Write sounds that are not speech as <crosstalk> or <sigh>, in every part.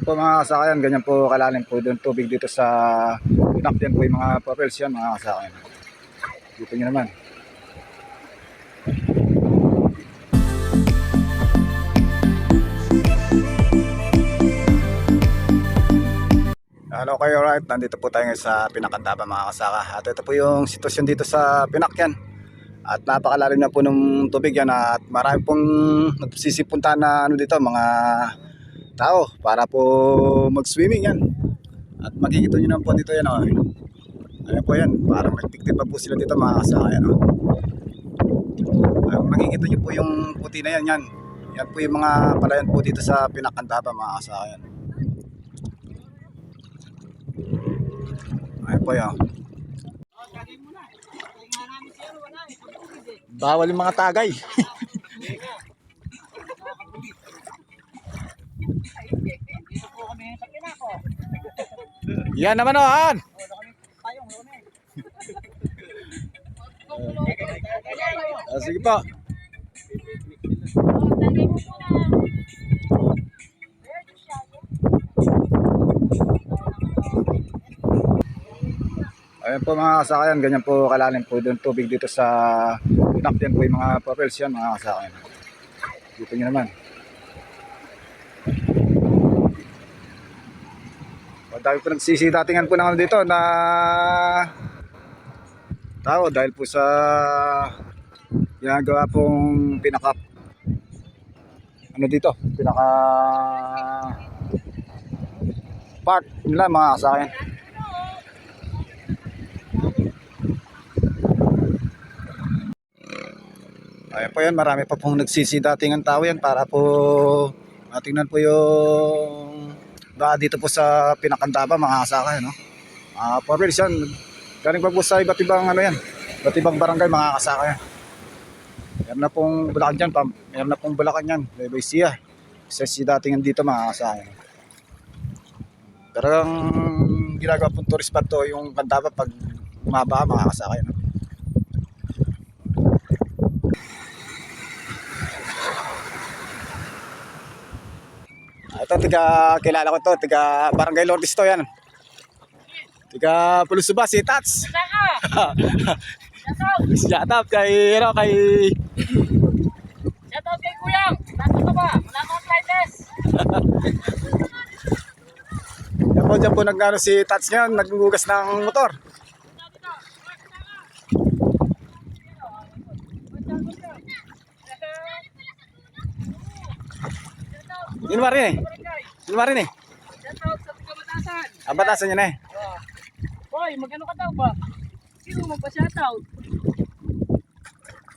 Po mga kasakayan, ganyan po kalalim po doon tubig dito sa pinakyan po yung mga papels yan mga kasakayan. Dito nyo naman. Hello kayo, right? Nandito po tayo sa Pinakandaba mga kasaka. At ito po yung sitwasyon dito sa Pinakyan. At napakalalim na po ng tubig yan at marami pong nagsisipunta na ano dito, mga tao para po mag-swimming yan. At makikita nyo naman po dito yan. Oh. Ayan po yan, parang nagpiktit pa po sila dito mga kasaka. Yan, oh. Ay, makikita nyo po yung puti na yan, yan. Yan po yung mga palayan po dito sa Pinakandaba mga kasaka. Yan. Ayan po yan. Bawal yung mga tagay. <laughs> Yan naman o, Han. <laughs> Ah, sige po. Ayan po mga kasakayan, ganyan po kalalim po doon tubig dito sa pinakyan po yung mga papels yan mga kasakayan. Dito nyo naman. O, dahil po nagsisi datingan po naman dito na tao dahil po sa ginagawa pong pinaka ano dito, pinaka part nila mga kasakayan. Ayan po yan, marami pa pong nagsisidatingan tao yan para po matingnan po yung ba dito po sa pinakandaba mga kasaka no. Ah, uh, for yan. Galing pa po sa iba't ibang ano yan, iba't ibang barangay mga kasaka yan. Meron na pong bulakan dyan, pa, meron na pong bulakan yan, Bebe Siya. Isa si datingan dito mga kasaka yan. Talagang ginagawa pong tourist spot to yung kandaba pag umaba mga kasaka yan. no? Ito, tiga, kilala ko to, tiga Barangay Lourdes to yan. Tiga Pulusuba, si Tats. Shout out <laughs> kay, ano, kay, Shout out kay Kuyang! Nasaan ka ba? Wala kang slightest! <laughs> yan po, dyan po nagano si Tats ngayon, naghugas ng motor. Yun ba rin ba rin eh? Shout out sa taga Batasan! Ang batasan yun eh. Hoy, magano ka daw ba? Sino magpa-shout out?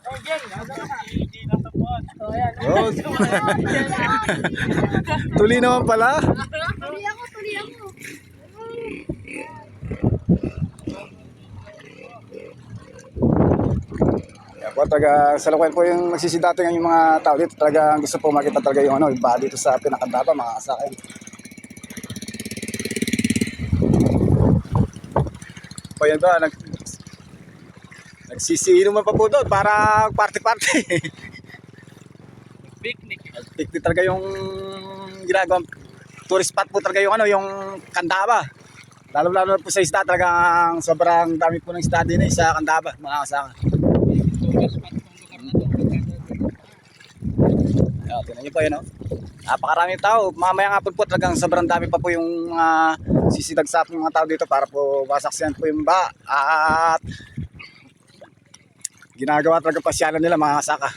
Oh, Jen, nasa ka? Hindi nasa pod. Oh, ayan. <laughs> Yun. <laughs> Tuli naman pala. <laughs> Po, taga salukuyan po yung nagsisidating yung mga tao dito. Talaga gusto po makita talaga yung ano, yung baha dito sa pinakandaba mga kasakyan. Po yan ba, nag, nagsisiinuman pa po doon para party-party. <laughs> Picnic. Pikti talaga yung ginagawang tourist spot po talaga yung ano, yung kandaba. Lalo-lalo po sa isda talagang sobrang dami po ng isda din eh, sa kandaba mga kasaka. Ayan, tinan niyo po yun, oh. Napakaraming tao. Mamaya nga po po talagang sobrang dami pa po yung mga sisidagsap ng mga tao dito para po masaksiyan po yung ba. At ginagawa talaga pasyalan nila mga kasaka.